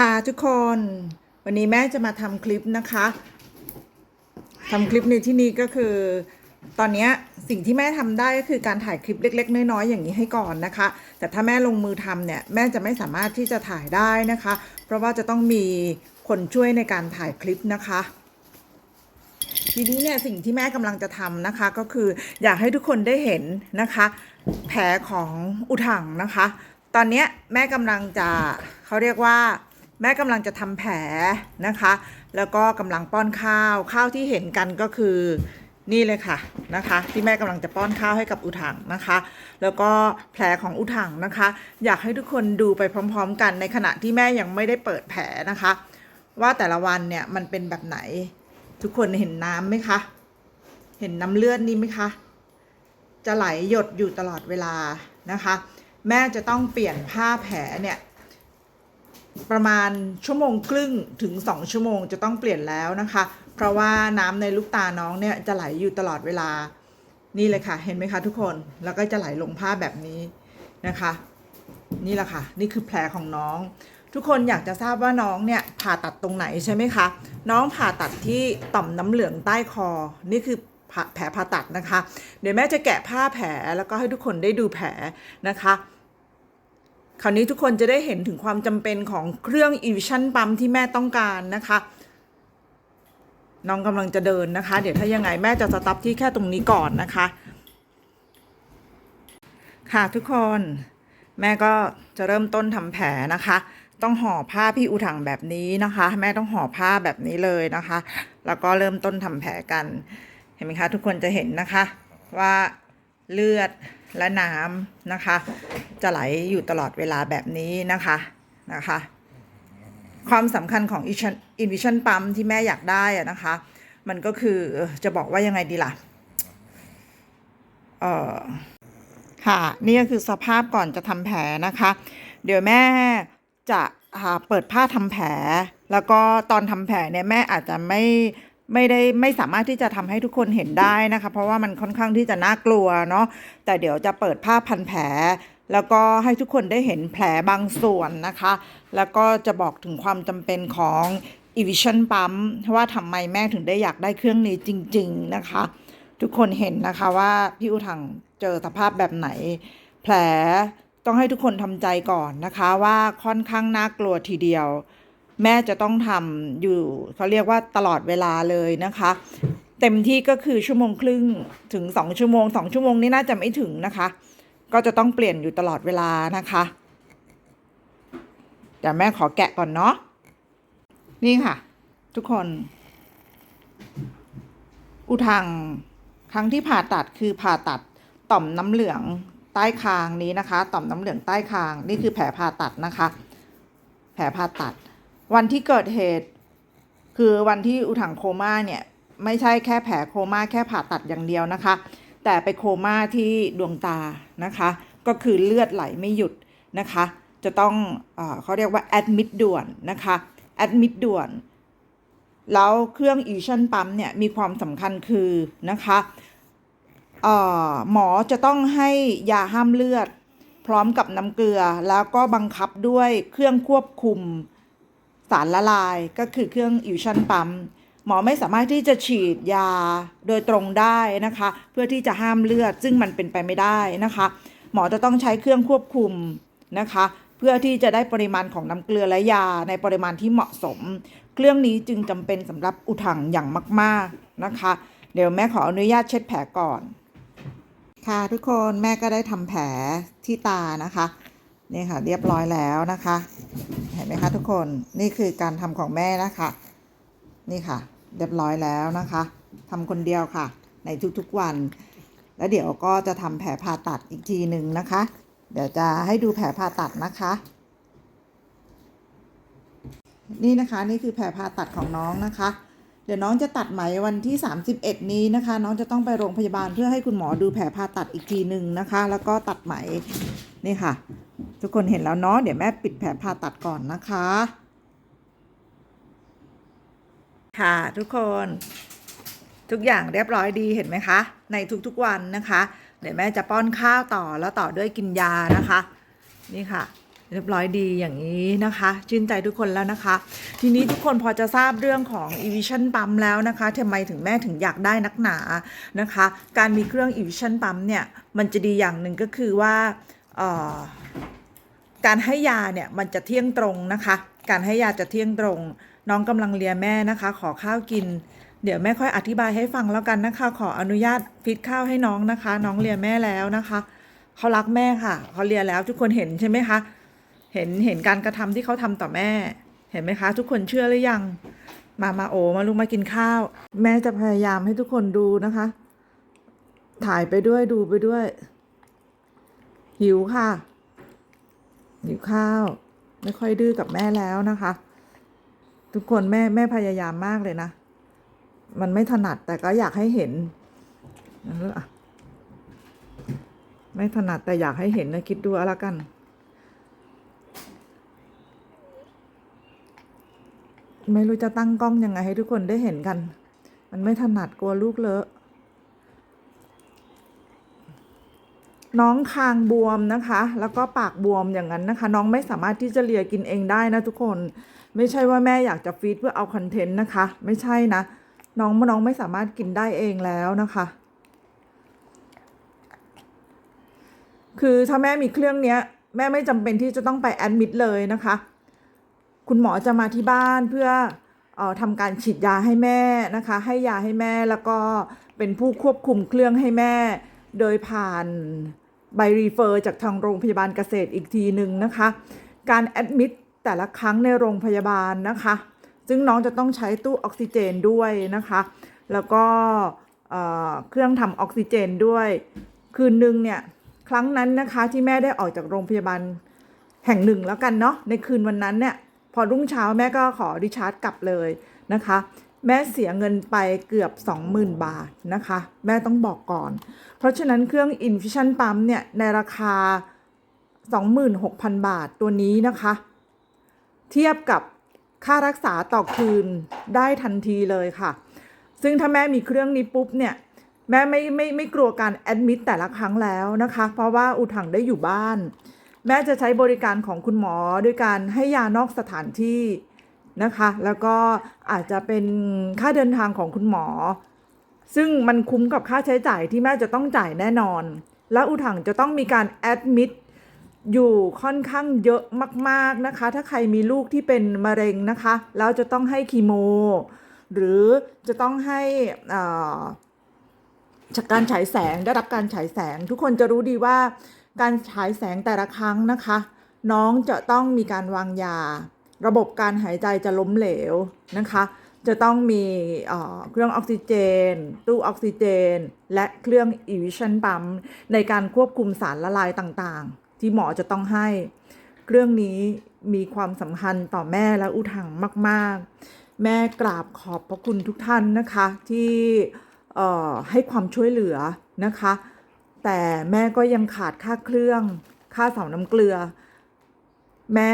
ค่ะทุกคน วันนี้แม่จะมาทำคลิปนะคะทำคลิปในที่นี้ก็คือ ตอนนี้สิ่งที่แม่ทำได้ก็คือการถ่ายคลิปเล็ก ๆ น้อยๆอย่างนี้ให้ก่อนนะคะ แต่ถ้าแม่ลงมือทำเนี่ยแม่จะไม่สามารถที่จะถ่ายได้นะคะ เพราะว่าจะต้องมีคนช่วยในการถ่ายคลิปนะคะทีนี้เนี่ยสิ่งที่แม่กำลังจะทำนะคะก็คืออยากให้ทุกคนได้เห็นนะคะ แผลของอุถังนะคะ ตอนนี้แม่กำลังจะเขาเรียกว่า แม่กำลังจะทำแผลนะคะ แล้วก็กำลังป้อนข้าว ข้าวที่เห็นกันก็คือนี่เลยค่ะนะคะ ที่แม่กำลังจะป้อนข้าวให้กับอุถังนะคะ แล้วก็แผลของอุถังนะคะ อยากให้ทุกคนดูไปพร้อม ๆ กันในขณะที่แม่ยังไม่ได้เปิดแผลนะคะ ว่าแต่ละวันเนี่ยมันเป็นแบบไหน ทุกคนเห็นน้ำไหมคะ เห็นน้ำเลือดนี่ไหมคะ จะไหลหยดอยู่ตลอดเวลานะคะ แม่จะต้องเปลี่ยนผ้าแผลเนี่ย ประมาณชั่วโมงครึ่งถึงสองชั่วโมงจะต้องเปลี่ยนแล้วนะคะ เพราะว่าน้ำในลูกตาน้องเนี่ยจะไหลอยู่ตลอดเวลา นี่เลยค่ะ เห็นไหมคะทุกคน แล้วก็จะไหลลงผ้าแบบนี้นะคะ นี่แหละค่ะ นี่คือแผลของน้อง ทุกคนอยากจะทราบว่าน้องเนี่ยผ่าตัดตรงไหนใช่ไหมคะ น้องผ่าตัดที่ต่อมน้ำเหลืองใต้คอ นี่คือแผลผ่าตัดนะคะ เดี๋ยวแม่จะแกะผ้าแผลแล้วก็ให้ทุกคนได้ดูแผลนะคะ คราวนี้ทุกคนจะได้เห็นถึงความจำเป็นของเครื่อง e v i s i o n ปั๊มที่แม่ต้องการนะคะ น้องกำลังจะเดินนะคะ เดี๋ยวถ้ายังไงแม่จะสต็อปที่แค่ตรงนี้ก่อนนะคะ ค่ะทุกคนแม่ก็จะเริ่มต้นทำแผลนะคะ ต้องห่อผ้าพี่อุถังแบบนี้นะคะ แม่ต้องห่อผ้าแบบนี้เลยนะคะ แล้วก็เริ่มต้นทำแผลกัน เห็นไหมคะ ทุกคนจะเห็นนะคะว่าเลือด และน้ำนะคะ จะไหลอยู่ตลอดเวลาแบบนี้นะคะนะคะ ความสำคัญของ i n v i s i o n ปั๊มที่แม่อยากได้อะนะคะ มันก็คือจะบอกว่ายังไงดีล่ะเออค่ะ นี่ก็คือสภาพก่อนจะทำแผลนะคะ เดี๋ยวแม่จะอ่าเปิดผ้าทำแผล แล้วก็ตอนทำแผลเนี่ยแม่อาจจะไม่ ไม่ได้ไม่สามารถที่จะทำให้ทุกคนเห็นได้นะคะ เพราะว่ามันค่อนข้างที่จะน่ากลัวเนาะแต่เดี๋ยวจะเปิดผ้าพันแผล แล้วก็ให้ทุกคนได้เห็นแผลบางส่วนนะคะ แล้วก็จะบอกถึงความจำเป็นของ e v i s i o n ปั๊มว่าทำไมแม่ถึงได้อยากได้เครื่องนี้จริง ๆนะคะ ทุกคนเห็นนะคะว่าพี่อุทังเจอสภาพแบบไหน แผลต้องให้ทุกคนทำใจก่อนนะคะว่าค่อนข้างน่ากลัวทีเดียว แม่จะต้องทำอยู่เขาเรียกว่าตลอดเวลาเลยนะคะ เต็มที่ก็คือชั่วโมงครึ่งถึงสองชั่วโมงสองชั่วโมงนี่น่าจะไม่ถึงนะคะ ก็จะต้องเปลี่ยนอยู่ตลอดเวลานะคะเดี๋ยวแม่ขอแกะก่อนเนาะนี่ค่ะ ทุกคน อุทังครั้งที่ผ่าตัดคือผ่าตัดต่อมน้ำเหลืองใต้คางนี้นะคะ ต่อมน้ำเหลืองใต้คาง นี่คือแผลผ่าตัดนะคะ แผลผ่าตัด วันที่เกิดเหตุ คือวันที่อุทังโคม่าเนี่ย ไม่ใช่แค่แผลโคม่าแค่ผ่าตัดอย่างเดียวนะคะ แต่ไปโคม่าที่ดวงตานะคะ ก็คือเลือดไหลไม่หยุดนะคะ จะต้องเอเขาเรียกว่าแอดมิดด่วนนะคะแอดมิดด่วน แล้วเครื่องอีชันปั๊มเนี่ยมีความสำคัญคือนะคะหมอจะต้องให้ยาห้ามเลือด พร้อมกับน้ำเกลือแล้วก็บังคับด้วยเครื่องควบคุม สารละลายก็คือเครื่องอิวชันปั๊มหมอไม่สามารถที่จะฉีดยาโดยตรงได้นะคะ เพื่อที่จะห้ามเลือดซึ่งมันเป็นไปไม่ได้นะคะ หมอจะต้องใช้เครื่องควบคุมนะคะ เพื่อที่จะได้ปริมาณของน้ำเกลือและยาในปริมาณที่เหมาะสม เครื่องนี้จึงจำเป็นสำหรับอุถังอย่างมากๆนะคะ เดี๋ยวแม่ขออนุญาตเช็ดแผลก่อน ค่ะทุกคนแม่ก็ได้ทำแผลที่ตานะคะ นี่ค่ะ เรียบร้อยแล้วนะคะ เห็นไหมคะทุกคนนี่คือการทำของแม่นะคะ นี่ค่ะ เรียบร้อยแล้วนะคะทำคนเดียวค่ะ ในทุกๆวัน แล้วเดี๋ยวก็จะทำแผลผ่าตัดอีกทีหนึ่งนะคะ เดี๋ยวจะให้ดูแผลผ่าตัดนะคะ นี่นะคะนี่คือแผลผ่าตัดของน้องนะคะเดี๋ยวน้องจะตัดไหมวันที่ 31 นี้นะคะ น้องจะต้องไปโรงพยาบาลเพื่อให้คุณหมอดูแผลผ่าตัดอีกทีหนึ่งนะคะ แล้วก็ตัดไหมนี่ค่ะ ทุกคนเห็นแล้วเนาะเดี๋ยวแม่ปิดแผลผ่าตัดก่อนนะคะ ค่ะทุกคนทุกอย่างเรียบร้อยดีเห็นไหมคะ ในทุกๆวันนะคะ เดี๋ยวแม่จะป้อนข้าวต่อแล้วต่อด้วยกินยานะคะ นี่ค่ะ เรียบร้อยดีอย่างนี้นะคะชื่นใจทุกคนแล้วนะคะ ทีนี้ทุกคนพอจะทราบเรื่องของ evision ปั๊มแล้วนะคะทำไมถึงแม่ถึงอยากได้นักหนานะคะ การมีเครื่อง evision ปั๊มเนี่ยมันจะดีอย่างหนึ่งก็คือว่าเอ่อ การให้ยาเนี่ยมันจะเที่ยงตรงนะคะ การให้ยาจะเที่ยงตรง น้องกำลังเลียแม่นะคะ ขอข้าวกิน เดี๋ยวแม่ค่อยอธิบายให้ฟังแล้วกันนะคะ ขออนุญาตฟิตข้าวให้น้องนะคะ น้องเลียแม่แล้วนะคะเขารักแม่ค่ะเขาเลียแล้วทุกคนเห็นใช่ไหมคะเห็นเห็นการกระทำที่เขาทำต่อแม่ เห็นไหมคะ ทุกคนเชื่อหรือยัง มามาโอมาลุกมากินข้าว แม่จะพยายามให้ทุกคนดูนะคะ ถ่ายไปด้วยดูไปด้วย หิวค่ะ หิวข้าว ไม่ค่อยดื้อกับแม่แล้วนะคะ ทุกคนแม่แม่พยายามมากเลยนะ มันไม่ถนัดแต่ก็อยากให้เห็นนั่นแหละไม่ถนัดแต่อยากให้เห็นนะคิดดูเอาละกัน ไม่รู้จะตั้งกล้องยังไงให้ทุกคนได้เห็นกัน มันไม่ถนัดกลัวลูกเลอะ น้องคางบวมนะคะ แล้วก็ปากบวมอย่างนั้นนะคะ น้องไม่สามารถที่จะเลียกินเองได้นะทุกคน ไม่ใช่ว่าแม่อยากจะฟีดเพื่อเอาคอนเทนต์นะคะ ไม่ใช่นะ น้องน้องไม่สามารถกินได้เองแล้วนะคะ คือถ้าแม่มีเครื่องเนี้ย แม่ไม่จำเป็นที่จะต้องไปแอดมิดเลยนะคะ คุณหมอจะมาที่บ้านเพื่อออทำการฉีดยาให้แม่นะคะ ให้ยาให้แม่แล้วก็เป็นผู้ควบคุมเครื่องให้แม่โดยผ่าน ใบรีเฟอร์จากทางโรงพยาบาลเกษตรอีกทีหนึ่งนะคะ การแอดมิดแต่ละครั้งในโรงพยาบาลนะคะ ซึ่งน้องจะต้องใช้ตู้ออกซิเจนด้วยนะคะ แล้วก็เครื่องทำออกซิเจนด้วย คืนหนึ่งเนี่ย ครั้งนั้นนะคะที่แม่ได้ออกจากโรงพยาบาลแห่งหนึ่งแล้วกันเนาะ ในคืนวันนั้นเนี่ย พอรุ่งเช้าแม่ก็ขอดิชาร์จกลับเลยนะคะ แม่เสียเงินไปเกือบ 20,000 บาทนะคะ แม่ต้องบอกก่อน เพราะฉะนั้นเครื่อง Infusion Pump เนี่ย ในราคา 26,000 บาทตัวนี้นะคะ เทียบกับค่ารักษาต่อคืนได้ทันทีเลยค่ะ ซึ่งถ้าแม่มีเครื่องนี้ปุ๊บเนี่ยแม่ไม่ไม่ไม่กลัวการแอดมิดแต่ละครั้งแล้วนะคะ เพราะว่าอุถังได้อยู่บ้าน แม่จะใช้บริการของคุณหมอด้วยการให้ยานอกสถานที่ นะคะ แล้วก็อาจจะเป็นค่าเดินทางของคุณหมอ ซึ่งมันคุ้มกับค่าใช้จ่ายที่แม่จะต้องจ่ายแน่นอน และอุถังจะต้องมีการแอดมิดอยู่ค่อนข้างเยอะมาก ๆ นะคะ ถ้าใครมีลูกที่เป็นมะเร็งนะคะ แล้วจะต้องให้คีโม หรือจะต้องให้อ่าจากการฉายแสงได้รับการฉายแสง ทุกคนจะรู้ดีว่าการฉายแสงแต่ละครั้งนะคะ น้องจะต้องมีการวางยา ระบบการหายใจจะล้มเหลวนะคะ จะต้องมีเครื่องออกซิเจน ตู้ออกซิเจน และเครื่อง evision pump ในการควบคุมสารละลายต่างๆ ที่หมอจะต้องให้ เครื่องนี้มีความสำคัญต่อแม่และอุถังมากๆ แม่กราบขอบพระคุณทุกท่านนะคะที่ให้ความช่วยเหลือนะคะ แต่แม่ก็ยังขาดค่าเครื่อง ค่าเสาน้ำเกลือ แม่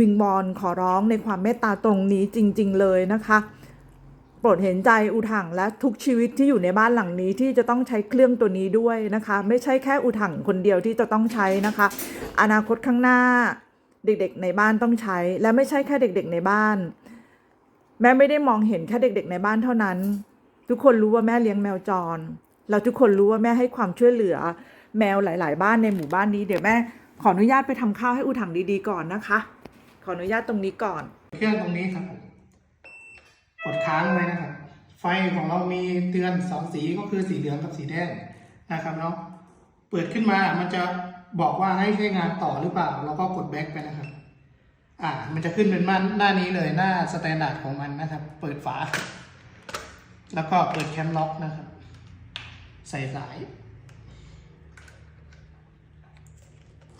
วิงบอลขอร้องในความเมตตาตรงนี้จริง ๆ เลยนะคะ โปรดเห็นใจอุถังและทุกชีวิตที่อยู่ในบ้านหลังนี้ที่จะต้องใช้เครื่องตัวนี้ด้วยนะคะ ไม่ใช่แค่อุถังคนเดียวที่จะต้องใช้นะคะ อนาคตข้างหน้าเด็กๆในบ้านต้องใช้ และไม่ใช่แค่เด็ก ๆในบ้าน แม่ไม่ได้มองเห็นแค่เด็ก ๆ ในบ้านเท่านั้น ทุกคนรู้ว่าแม่เลี้ยงแมวจร เราทุกคนรู้ว่าแม่ให้ความช่วยเหลือ แมวหลาย ๆ บ้านในหมู่บ้านนี้เดี๋ยวแม่ ขออนุญาตไปทำข้าวให้อุถังดีๆก่อนนะคะ ขออนุญาตตรงนี้ก่อน เครื่องตรงนี้ครับกดค้างไว้นะครับ ไฟของเรามีเตือนสองสีก็คือสีเหลืองกับสีแดงนะครับเนาะ เปิดขึ้นมามันจะบอกว่าให้ใช้งานต่อหรือเปล่า เราก็กดแบ็กไปนะครับ อ่า มันจะขึ้นเป็นมันหน้านี้เลยหน้าสแตนดาร์ดของมันนะครับ เปิดฝา แล้วก็เปิดแคมล็อกนะครับ ใส่สาย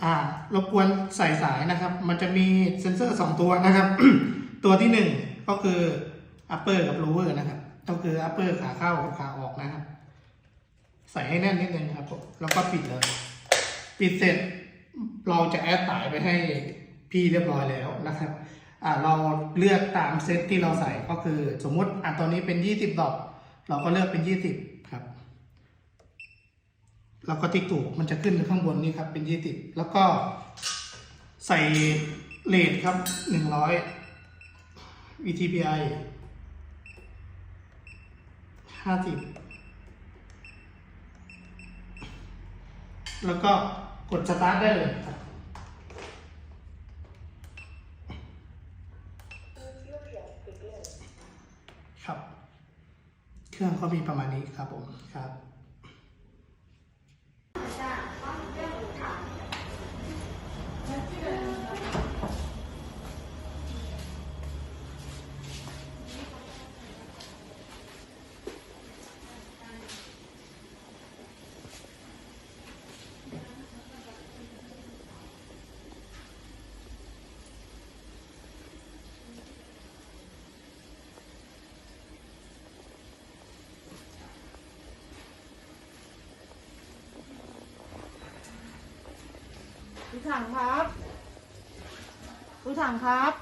อ่ารบกวนใส่สายนะครับ มันจะมีเซ็นเซอร์สองตัวนะครับ ตัวที่หนึ่งก็คือ upper กับ lower นะครับ ก็คือ upper ขาเข้ากับขาออกนะครับ ใส่ให้แน่นนิดนึงครับผมแล้วก็ปิดเลย ปิดเสร็จเราจะแอดสายไปให้พี่เรียบร้อยแล้วนะครับอ่าเราเลือกตามเซตที่เราใส่ก็คือ สมมุติอะตอนนี้เป็น 20 ดอก เราก็เลือกเป็น 20ครับ แล้วก็ติ๊กถูกมันจะขึ้นข้างบนนี่ครับเป็น20แล้วก็ใส่เลทครับหนึ่งร้อย VTPI ห้าสิบแล้วก็กดสตาร์ทได้เลยครับครับ เครื่องก็มีประมาณนี้ครับผมครับ ผู้ ถังครับคุณถังครับ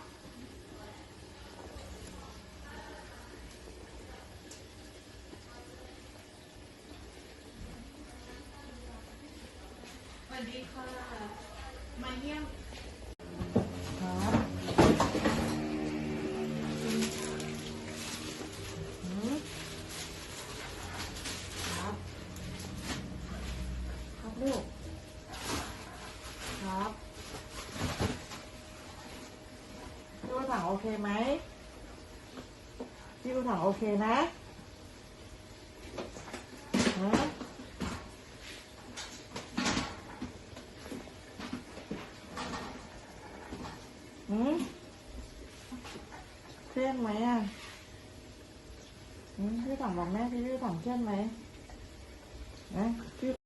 สวัสดีค่ะ มาเยี่ยม ครับหืมครับ ครับลูก ครับพี่ อุถังโอเคไหมพี่อุถังโอเคนะฮะหืมเครียดไหมอะหืมพี่ถังบอกแม่พี่พี่ถังเครียดไหมนะพี่